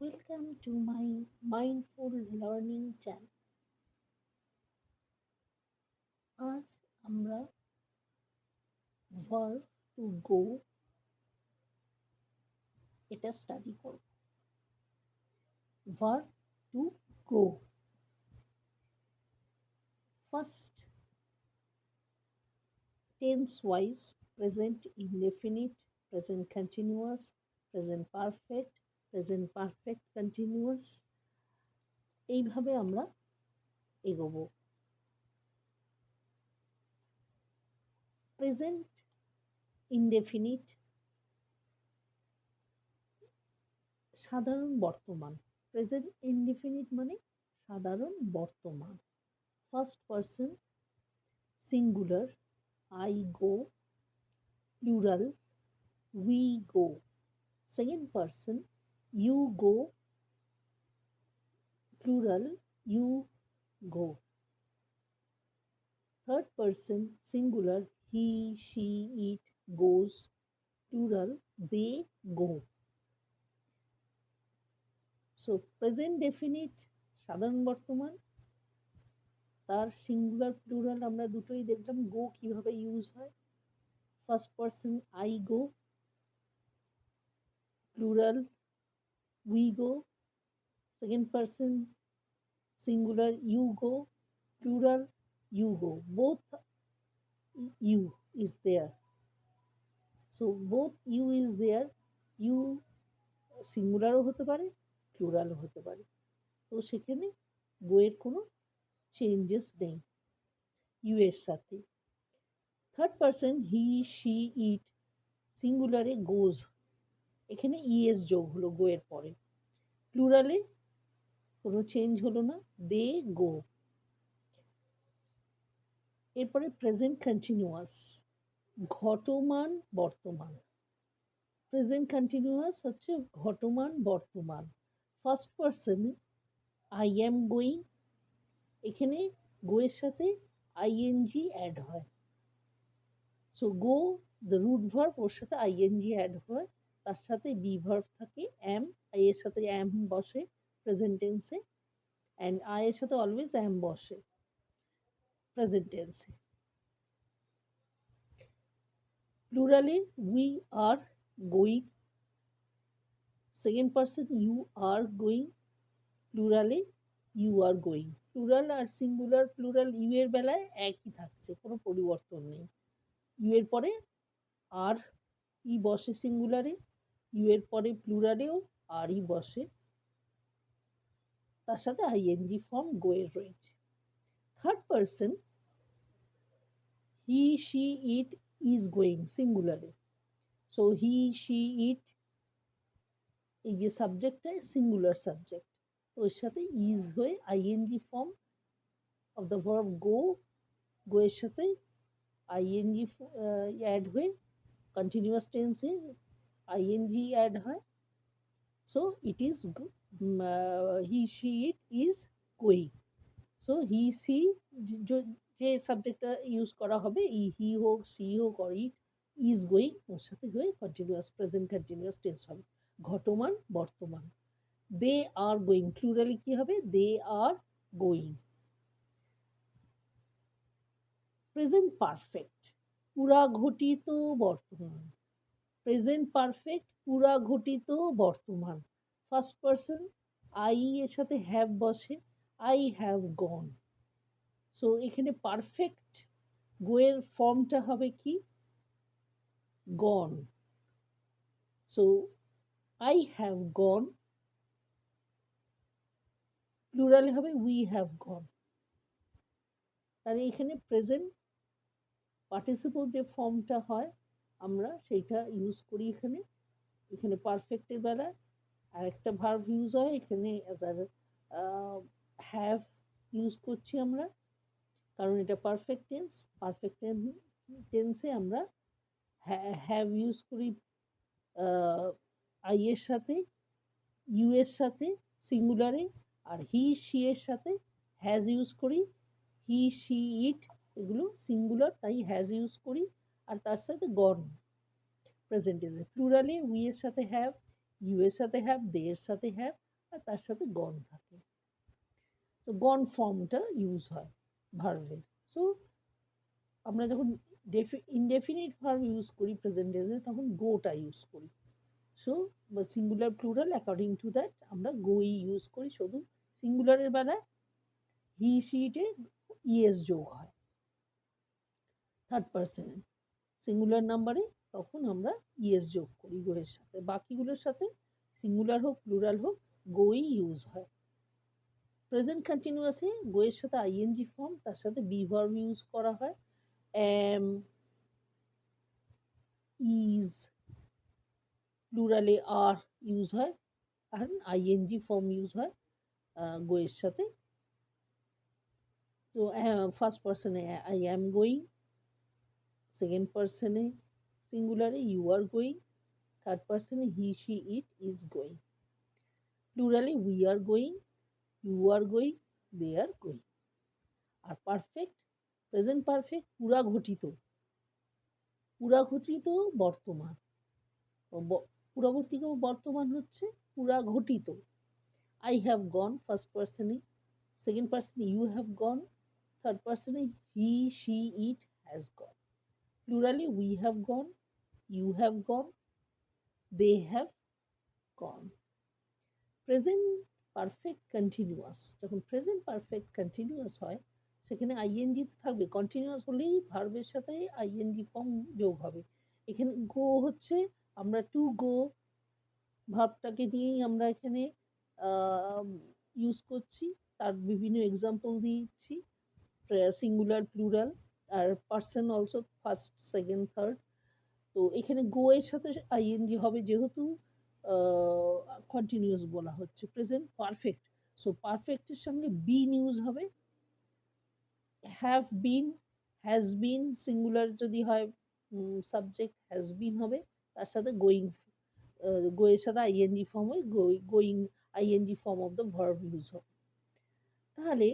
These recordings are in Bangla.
Welcome to my mindful learning channel. আজ আমরা verb to go এটা স্টাডি করব verb to go first tense wise present indefinite present continuous present perfect present perfect continuous এইভাবে আমরা এগোবো। প্রেজেন্ট ইনডেফিনিট সাধারণ বর্তমান। প্রেজেন্ট ইনডেফিনিট মানে সাধারণ বর্তমান। First person singular I go plural we go second person you go plural you go third person, singular, he, she, it, goes, plural, they go. So present definite সাধারণ বর্তমান, তার সিঙ্গুলার প্লুরাল আমরা দুটোই দেখলাম গো কীভাবে ইউজ হয়? First person I go plural we go second person singular you go plural you go both you is there so both you is there you সিঙ্গুলারও হতে পারে প্লুরালও হতে পারে তো সেখানে গোয়ের কোনো চেঞ্জেস নেই ইউ এর সাথে third person he she it সিঙ্গুলারে goes এখানে ইএস যোগ হলো গো এর পরে। প্লুরালে কোনো চেঞ্জ হলো না, দে গো এরপরে প্রেজেন্ট কন্টিনিউয়াস ঘটমান, বর্তমান। প্রেজেন্ট কন্টিনিউয়াস হচ্ছে ঘটমান, বর্তমান। First person I am going এখানে গো এর সাথে আইএনজি অ্যাড হয়। So go the root verb ওর সাথে আইএনজি অ্যাড হয়। তার সাথে বি ভার্ব থাকে অ্যাম আই এর সাথে এম বসে প্রেজেন্ট টেন্সে অ্যান্ড আই এর সাথে অলওয়েজ অ্যাম বসে প্রেজেন্ট টেন্সে প্লুরালি we are going second person you are going প্লুরালি you are going plural আর সিঙ্গুলার প্লুরাল ইউ এর বেলায় একই থাকছে, কোনো পরিবর্তন নেই। ইউ এর পরে আর ই বসে সিঙ্গুলারে ইউ এর পরে প্লুরালেও আরই বসে। তার সাথে আইএনজি ফর্ম গোয়ের রয়েছে। Third person he she it is going সিঙ্গুলারে so he she it এই যে সাবজেক্টটা সিঙ্গুলার সাবজেক্ট তো এর সাথে ইজ হয়ে ING form of the verb go go এর সাথে আইএনজি অ্যাড হয়ে কন্টিনিউয়াস টেন্সে আইএনজি অ্যাড হয়। So it is he she it is going so he she যে সাবজেক্টটা ইউজ করা হবে ই হি হোক সি হোক অর ইট ইজ গোয়িং ওর সাথে হয়ে কন্টিনিউয়াস প্রেজেন্ট কন্টিনিউয়াস টেন্স হবে। ঘটমান, বর্তমান। দে আর গোয়িং প্লুরালি কী হবে? They are going present perfect পুরা ঘটিত বর্তমান। প্রেজেন্ট পারফেক্ট পুরা ঘটিত বর্তমান ফার্স্ট পারসন আই এর সাথে হ্যাভ বসে আই হ্যাভ গন সো এখানে পারফেক্ট গোয়ের ফর্মটা হবে কি? Gone so I have gone প্লুরালে হবে উই হ্যাভ গন তাহলে এখানে প্রেজেন্ট পার্টিসিপল যে ফর্মটা হয় আমরা সেইটা ইউজ করি এখানে। এখানে পারফেক্টের বেলায় আর একটা ভার্ভ ইউজ হয় এখানে অ্যাজ আর হ্যাভ ইউজ করছি আমরা। কারণ এটা পারফেক্ট টেন্স পারফেক্ট টেন্সে আমরা হ্যাভ ইউজ করি আই এর সাথে ইউ এর সাথে সিঙ্গুলারে আর হি শি এর সাথে হ্যাজ ইউজ করি। হি শি ইট এগুলো সিঙ্গুলার তাই হ্যাজ ইউজ করি। আর তার সাথে গন প্রেজেন্ট ইজে প্লুরালে উই এর সাথে হ্যাভ ইউ এর সাথে হ্যাভ দে এর সাথে হ্যাভ আর তার সাথে গন থাকে। তো গন ফর্মটা ইউজ হয় ভার্বের সো আমরা যখন ইনডেফিনিট ভার্ব ইউজ করি প্রেজেন্ট ডেজে তখন গোটা ইউজ করি। So singular plural according to that আমরা গোই ইউজ করি। শুধু সিঙ্গুলারের বেলায় হি শিটে ইএস যোগ হয়। থার্ড পার্সনে সিঙ্গুলার নাম্বারে তখন আমরা ইএস যোগ করি গোয়ের সাথে। বাকিগুলোর সাথে সিঙ্গুলার হোক প্লুরাল হোক গোই ইউজ হয়। প্রেজেন্ট কন্টিনিউয়াসে গোয়ের সাথে আইএনজি ফর্ম তার সাথে বি ভার্ব ইউজ করা হয়। অ্যাম ইজ প্লুরালে আর ইউজ হয়। আর আইএনজি ফর্ম ইউজ হয় গোয়ের সাথে। তো ফার্স্ট পার্সনে আই অ্যাম গোয়িং সেকেন্ড পার্সনে সিঙ্গুলারে you are going third পার্সনে he she it is going প্লুরালে we are going you are going they are going R perfect present perfect পুরা ঘটিত। পুরা ঘটিত বর্তমান। পূর্ববর্তী বর্তমান হচ্ছে, পুরা ঘটিত। আই হ্যাভ গন ফার্স্ট পার্সনে সেকেন্ড পার্সনে you have gone third পার্সনে he she it has gone প্লুরালি we have gone you have gone they have gone present perfect continuous যখন প্রেজেন্ট পারফেক্ট কন্টিনিউয়াস হয়, সেখানে আইএনজি তো থাকবে। কন্টিনিউয়াস হলেই ভার্বের সাথে আইএনজি ফর্ম যোগ হবে। এখানে গো হচ্ছে, আমরা টু গো ভাবটাকে নিয়েই আমরা এখানে ইউজ করছি। তার বিভিন্ন এক্সাম্পল দিচ্ছি। সিঙ্গুলার প্লুরাল আর person also first second third তো এখানে গো এর সাথে আইএনজি হবে যেহেতু কন্টিনিউয়াস বলা হচ্ছে প্রেজেন্ট পারফেক্ট সো পারফেক্টের সঙ্গে বিন ইউজ হবে। Have been has been singular যদি হয় সাবজেক্ট হ্যাজ বিন হবে, তার সাথে গোয়িং গোয়ের সাথে আইএনজি ফর্ম হয় going ING form of the verb use হবে। তাহলে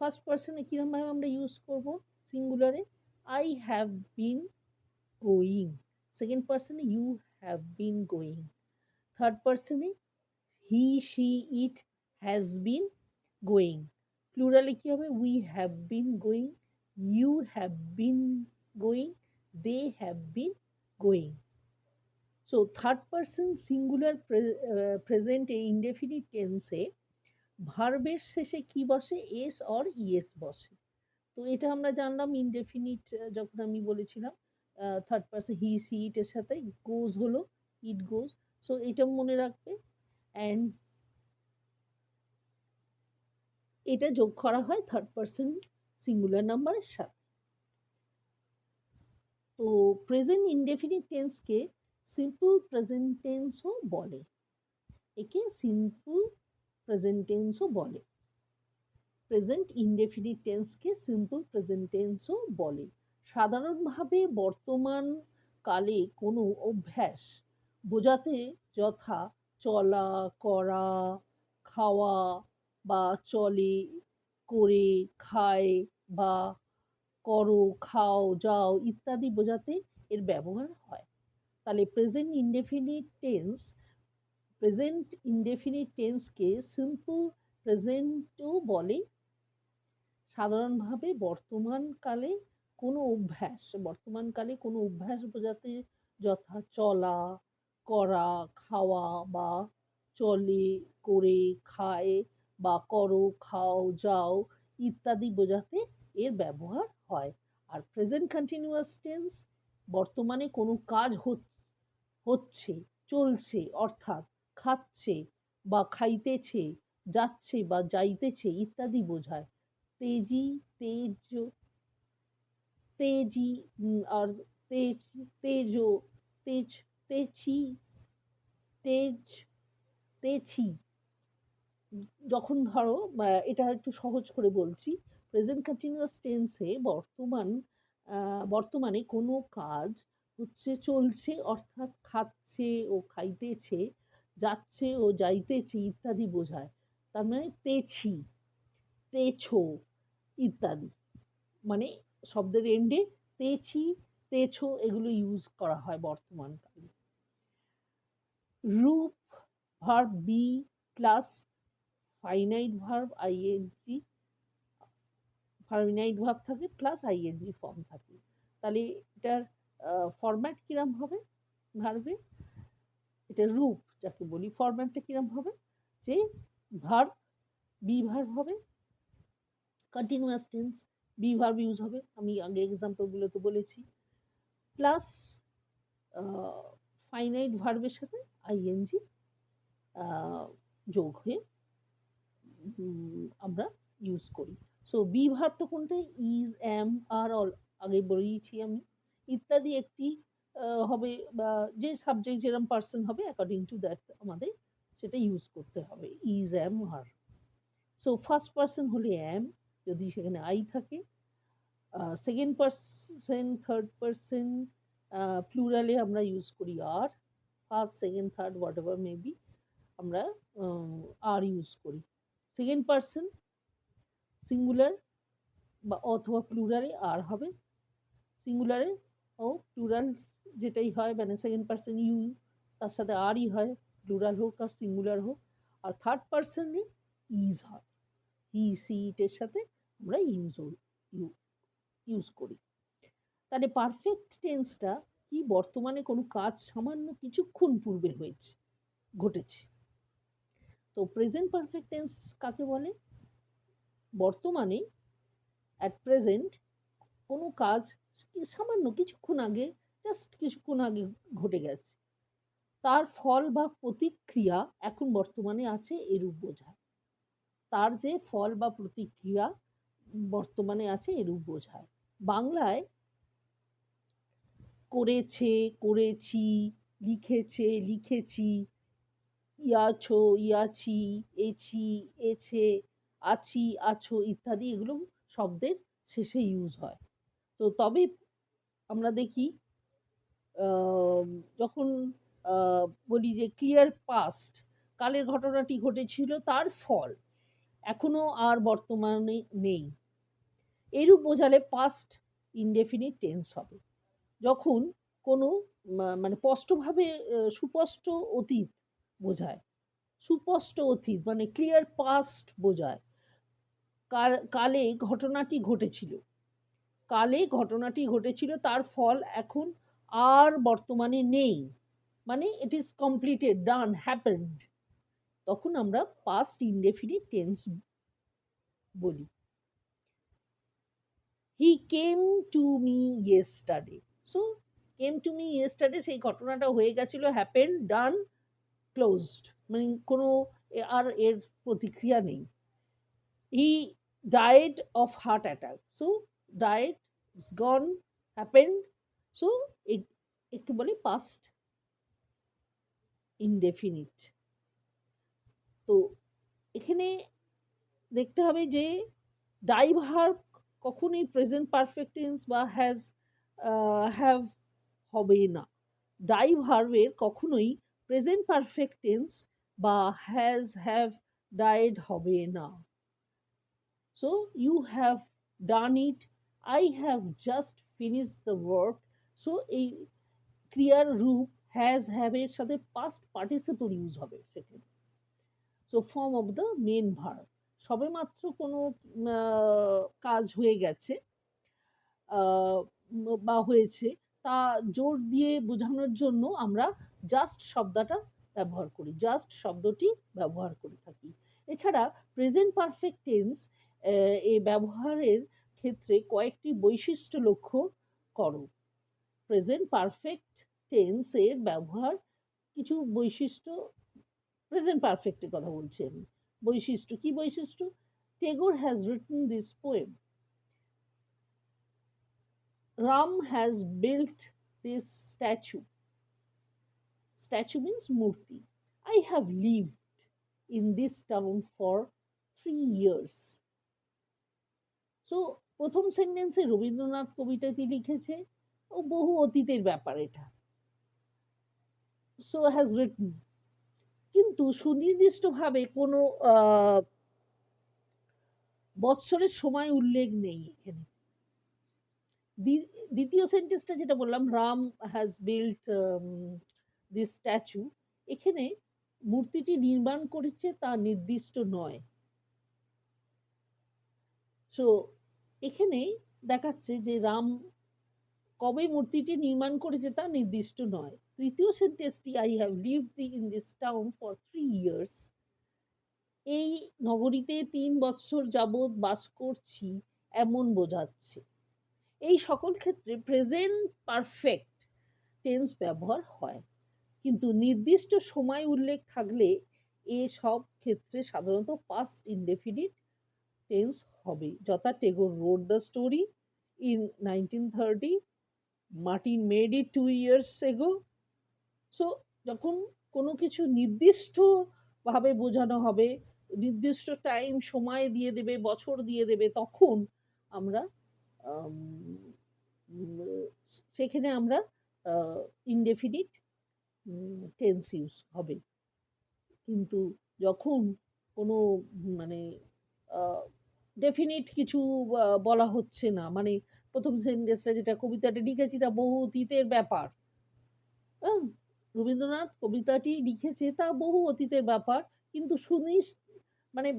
ফার্স্ট পার্সনে কীরকমভাবে আমরা ইউজ করব? সিঙ্গুলারে I have been going second পার্সনে you have been going third পার্সনে he she it has been going প্লুরালে কী হবে? We have been going you have been going they have been going so third person singular প্রেজেন্টে indefinite টেন্সে ভার্বের শেষে কি বসে? এস অর ইএস বসে। তো এটা আমরা জানলাম ইনডেফিনিট যখন আমি বলেছিলাম থার্ড পার্সন হি সি ইটের সাথে গোজ হলো ইট গোজ সো এটা মনে রাখবে অ্যান্ড এটা যোগ করা হয় থার্ড পার্সন সিঙ্গুলার নাম্বারের সাথে। তো প্রেজেন্ট ইনডেফিনিট টেন্সকে সিম্পল প্রেজেন্ট টেন্সও বলে, একে সিম্পল প্রেজেন্ট টেন্সও বলে। প্রেজেন্ট ইনডেফিনিট টেন্সকে সিম্পল প্রেজেন্ট টেন্সও বলে। সাধারণভাবে বর্তমান কালে কোনো অভ্যাস বোঝাতে যথা চলা, করা, খাওয়া বা চলে, করে, খায় বা করো, খাও, যাও ইত্যাদি বোঝাতে এর ব্যবহার হয়। তাহলে present indefinite tense present indefinite টেন্সকে simple প্রেজেন্টও বলে। সাধারণভাবে বর্তমানকালে কোনো অভ্যাস, বর্তমানকালে কোনো অভ্যাস বোঝাতে যথা চলা, করা, খাওয়া বা চলে, করে, খায় বা করো, খাও, যাও ইত্যাদি বোঝাতে এর ব্যবহার হয়। আর প্রেজেন্ট কন্টিনিউয়াস টেন্স বর্তমানে কোনো কাজ হচ্ছে, চলছে, অর্থাৎ খাচ্ছে বা খাইতেছে, যাচ্ছে বা যাইতেছে ইত্যাদি বোঝায়। তেজি তেজ তেজি আর তেজ তেজো তেজ তেছি তেজ তেছি যখন ধরো এটা একটু সহজ করে বলছি প্রেজেন্ট কন্টিনিউয়াস টেন্সে বর্তমান বর্তমানে কোনো কাজ হচ্ছে, চলছে, অর্থাৎ খাচ্ছে ও খাইতেছে, যাচ্ছে ও যাইতেছে ইত্যাদি বোঝায়। তার মানে তেছি, তেছো ইত্যাদি। মানে শব্দের এন্ডে তেছি, তেছো এগুলো ইউজ করা হয় বর্তমানকালে রূপ verb be plus finite verb ING finite verb থাকে প্লাস আইএনজি ফর্ম থাকে। তাহলে এটার ফরম্যাট কিরম হবে? ভার্বে এটা রূপ যাকে বলি ফরম্যাটটা কিরম হবে? যে ভার্ব বি ভার্ব হবে continuous tense be verb use হবে। আমি আগে এক্সাম্পলগুলোতে বলেছি। প্লাস ফাইনাইট ভার্বের সাথে আইএনজি যোগ হয়ে আমরা ইউজ করি। সো বি ভার্বটা কোনটা? ইজ অ্যাম আর অল আগে বলেইছি আমি। ইত্যাদি একটি হবে বা যে সাবজেক্ট যেরকম পার্সন হবে অ্যাকর্ডিং টু দ্যাট আমাদের সেটা ইউজ করতে হবে। Is am are so first person হলে অ্যাম যদি সেখানে আই থাকে। সেকেন্ড পার্সন থার্ড পার্সন প্লুরালে আমরা ইউজ করি আর first second third whatever maybe আমরা আর ইউজ করি। সেকেন্ড পার্সন সিঙ্গুলার বা অথবা প্লুরালে আর হবে। সিঙ্গুলারে ও প্লুরাল যেটাই হয় মানে সেকেন্ড পার্সন ইউ তার সাথে আরই হয়। প্লুরাল হোক আর সিঙ্গুলার হোক। আর থার্ড পার্সনে ইজ হয়। হি সি ইটের সাথে আমরা ইউজ ইউজ করি। তাহলে পারফেক্ট টেন্সটা কি বর্তমানে কোনো কাজ সামান্য কিছুক্ষণ পূর্বে হয়েছে, ঘটেছে। তো প্রেজেন্ট পারফেক্ট টেন্স কাকে বলে? বর্তমানে অ্যাট প্রেজেন্ট কোনো কাজ সামান্য কিছুক্ষণ আগে জাস্ট কিছুক্ষণ আগে ঘটে গেছে। তার ফল বা প্রতিক্রিয়া এখন বর্তমানে আছে, এরূপ বোঝায়। তার যে ফল বা প্রতিক্রিয়া বর্তমানে আছে এরূপ বোঝায়। বাংলায় করেছে, করেছি, লিখেছে, লিখেছি, ইয়াছো, ইয়াছি, এছি, এছে, আছি, আছো ইত্যাদি এগুলো শব্দের শেষে ইউজ হয়। তো তবে আমরা দেখি যখন বলি যে ক্লিয়ার পাস্ট কালের ঘটনাটি ঘটেছিল তার ফল। এখনও আর বর্তমানে নেই। এরূপ বোঝালে পাস্ট ইনডেফিনিট টেন্স হবে। যখন কোনো মানে স্পষ্টভাবে আহ, সুস্পষ্ট অতীত বোঝায়। সুস্পষ্ট অতীত মানে ক্লিয়ার পাস্ট বোঝায়। কালে ঘটনাটি ঘটেছিল। কালে ঘটনাটি ঘটেছিল তার ফল এখন আর বর্তমানে নেই। মানে it is completed done happened তখন আমরা পাস্ট ইনডেফিনিট টেন্স বলি। He came to me yesterday so came to me yesterday সেই ঘটনাটা হয়ে গেছিল হ্যাপেন ডান ক্লোজড মানে কোনো আর এর প্রতিক্রিয়া নেই। He died of heart attack so died gone happened so একটু বলি পাস্ট ইনডেফিনিট তো এখানে দেখতে হবে যে ডাইভার কখনোই প্রেজেন্ট পারফেক্ট টেন্স বা হ্যাজ হ্যাভ হবে না। ডাইভার্বের কখনোই প্রেজেন্ট পারফেক্ট টেন্স বা হ্যাজ হ্যাভ ডাইড হবে না। So you have done it I have just finish the work so এই ক্রিয়ার রূপ হ্যাজ হ্যাভের সাথে পাস্ট পার্টিসিপল ইউজ হবে সেখানে so form of the main verb সবেমাত্র কোনো কাজ হয়ে গেছে বা হয়েছে, তা জোর দিয়ে বোঝানোর জন্য আমরা জাস্ট শব্দটা ব্যবহার করি। জাস্ট শব্দটি ব্যবহার করে থাকি। এছাড়া প্রেজেন্ট পারফেক্ট টেন্স এই ব্যবহারের ক্ষেত্রে কয়েকটি বৈশিষ্ট্য লক্ষ্য করো। প্রেজেন্ট পারফেক্ট টেন্সের ব্যবহার কিছু বৈশিষ্ট্য প্রেজেন্ট পারফেক্টের কথা বলছি আমি। বৈশিষ্ট্য, কি বৈশিষ্ট্য? Tagore has written this poem Ram has built this statue statue means মূর্তি। I have lived in this town for three years. So, প্রথম সেন্টেন্সে রবীন্দ্রনাথ কবিতাটি লিখেছে? ও বহু অতীতের ব্যাপার এটা। সো হ্যাজ রিটন কিন্তু সুনির্দিষ্টভাবে কোনো বৎসরের সময় উল্লেখ নেই এখানে। দ্বি- দ্বিতীয় সেন্টেন্সটা যেটা বললাম, Ram has built this statue এখানে মূর্তিটি নির্মাণ করেছে তা নির্দিষ্ট নয়। সো এখানে দেখাচ্ছে যে রাম কবে মূর্তিটি নির্মাণ করেছে তা নির্দিষ্ট নয়। তৃতীয় সেন্টেন্সটি I have lived in this town for three years এই নগরীতে তিন বৎসর যাবৎ বাস করছি এমন বোঝাচ্ছে। এই সকল ক্ষেত্রে প্রেজেন্ট পারফেক্ট টেন্স ব্যবহার হয়। কিন্তু নির্দিষ্ট সময় উল্লেখ থাকলে এ সব ক্ষেত্রে সাধারণত পাস্ট ইনডেফিনিট টেন্স হবে। যথা Tagore wrote the story in nineteen thirty Martin made it two years ago so যখন কোনো কিছু নির্দিষ্টভাবে বোঝানো হবে, নির্দিষ্ট টাইম সময় দিয়ে দেবে, বছর দিয়ে দেবে, তখন আমরা সেখানে আমরা ইনডেফিনিট টেন্স ইউজ হবে। কিন্তু যখন কোনো মানে ডেফিনিট কিছু বলা হচ্ছে না মানে প্রথম সেন্টেন্সটা যেটা কবিতাটা লিখেছি তা বহু অতীতের ব্যাপার। হ্যাঁ রবীন্দ্রনাথ কবিতাটি লিখেছে তা বহু অতীতের ব্যাপার, কিন্তু সুনিশ মানে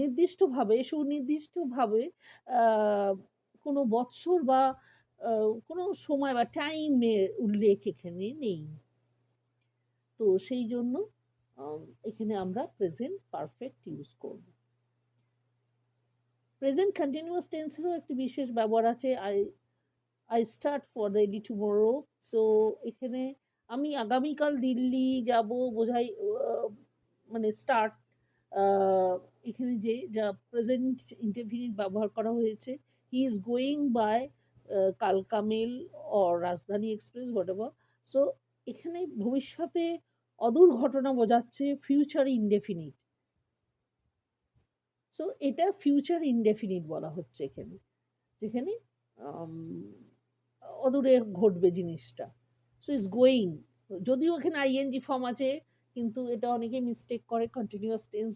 নির্দিষ্টভাবে, সুনির্দিষ্টভাবে কোনো বৎসর বা কোনো সময় বা টাইমের উল্লেখ এখানে নেই। তো সেই জন্য এখানে আমরা প্রেজেন্ট পারফেক্ট ইউজ করব। প্রেজেন্ট কন্টিনিউয়াস টেন্সেরও একটি বিশেষ ব্যবহার আছে I I start for Delhi tomorrow so এখানে আমি আগামীকাল দিল্লি যাব, বোঝাই মানে স্টার্ট এখানে যে, যা প্রেজেন্ট ইন্টারভিউ ব্যবহার করা হয়েছে he is going by Kalka Mail O Rajdhani express what so এখানে ভবিষ্যতে অদূর ঘটনা বোঝাচ্ছে ফিউচার ইনডেফিনিট সো এটা ফিউচার ইনডেফিনিট বলা হচ্ছে এখানে। যেখানে অদূরে ঘটবে জিনিসটা। সো ইজ গোয়িং যদিও এখানে আইএনজি ফর্ম আছে, কিন্তু এটা অনেকে মিস্টেক করে কন্টিনিউয়াস টেন্স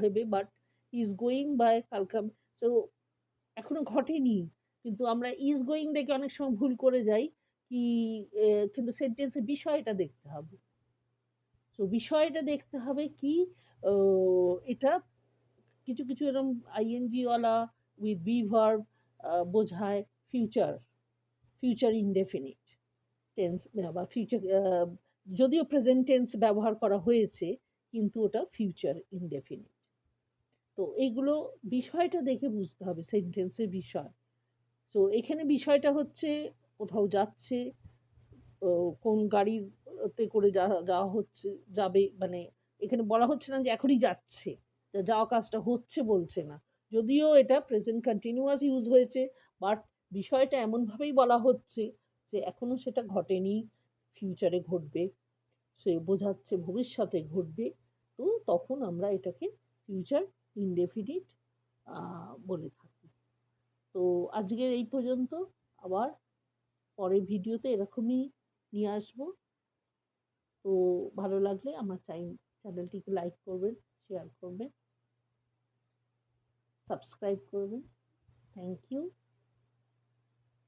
ভেবে বাট ইজ গোয়িং বাই কালকাম সো এখনও ঘটেনি। কিন্তু আমরা ইজ গোয়িং দেখে অনেক সময় ভুল করে যাই কি কিন্তু সেন্টেন্সের বিষয়টা দেখতে হবে। তো বিষয়টা দেখতে হবে কি এটা কিছু কিছু এরকম আইএনজিওয়ালা উইথ বি ভার্ব বোঝায় ফিউচার ফিউচার ইনডেফিনিট টেন্স বা ফিউচার যদিও প্রেজেন্ট টেন্স ব্যবহার করা হয়েছে, কিন্তু ওটা ফিউচার ইনডেফিনিট তো এইগুলো বিষয়টা দেখে বুঝতে হবে সেন্টেন্সের বিষয়। তো এখানে বিষয়টা হচ্ছে কোথাও যাচ্ছে কোন গাড়িতে করে যাওয়া হচ্ছে, যাবে মানে এখানে বলা হচ্ছে না যে এখনই যাচ্ছে। যাওয়া কাজটা হচ্ছে বলছে না। যদিও এটা প্রেজেন্ট কন্টিনিউয়াস ইউজ হয়েছে বাট বিষয়টা এমনভাবেই বলা হচ্ছে যে এখনও সেটা ঘটেনি ফিউচারে ঘটবে, সে বোঝাচ্ছে ভবিষ্যতে ঘটবে, তো তখন আমরা এটাকে ফিউচার ইনডেফিনিট বলে থাকি। তো আজকের এই পর্যন্ত, আবার পরের ভিডিওতে এরকমই নিয়ে আসব। তো ভালো লাগলে আমার চাই চ্যানেলটিকে লাইক করবেন শেয়ার করবেন। সাবস্ক্রাইব করবেন। Thank you